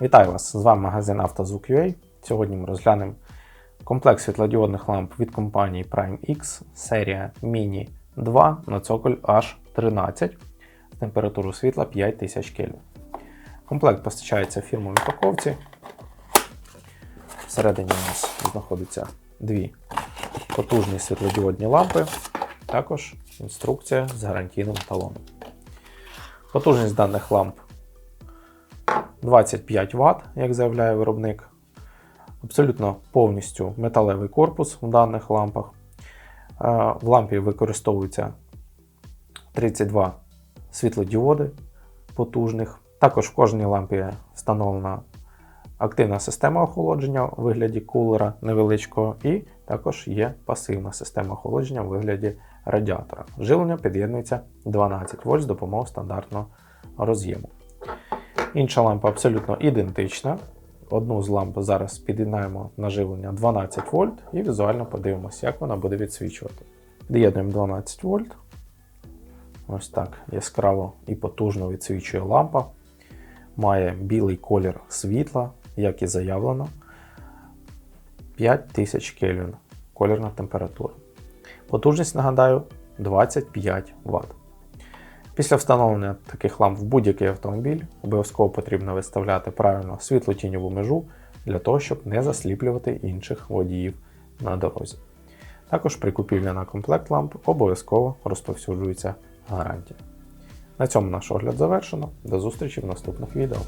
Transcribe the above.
Вітаю вас! З вами магазин «Автозвук.UA». Сьогодні ми розглянемо комплект світлодіодних ламп від компанії Prime X, серія Mini 2 на цоколь H13 з температурою світла 5000 Кельвін. Комплект постачається в фірмовій упаковці. Всередині у нас знаходяться дві потужні світлодіодні лампи, також інструкція з гарантійним талоном. Потужність даних ламп 25 Вт, як заявляє виробник. Абсолютно повністю металевий корпус в даних лампах. Е, В лампі використовується 32 світлодіоди потужних. Також в кожній лампі встановлена активна система охолодження у вигляді кулера невеличкого, і також є пасивна система охолодження у вигляді радіатора. Живлення під'єднується 12 вольт з допомогою стандартного роз'єму. Інша лампа абсолютно ідентична. Одну з ламп зараз під'єднаємо на живлення 12 вольт і візуально подивимося, як вона буде відсвічувати. Під'єднуємо 12 вольт. Ось так яскраво і потужно відсвічує лампа. Має білий колір світла, як і заявлено. 5000 Кельвін колірна температура. Потужність, нагадаю, 25 Вт. Після встановлення таких ламп в будь-який автомобіль обов'язково потрібно виставляти правильно світлотіньову межу для того, щоб не засліплювати інших водіїв на дорозі. Також при купівлі на комплект ламп обов'язково розповсюджується гарантія. На цьому наш огляд завершено. До зустрічі в наступних відео.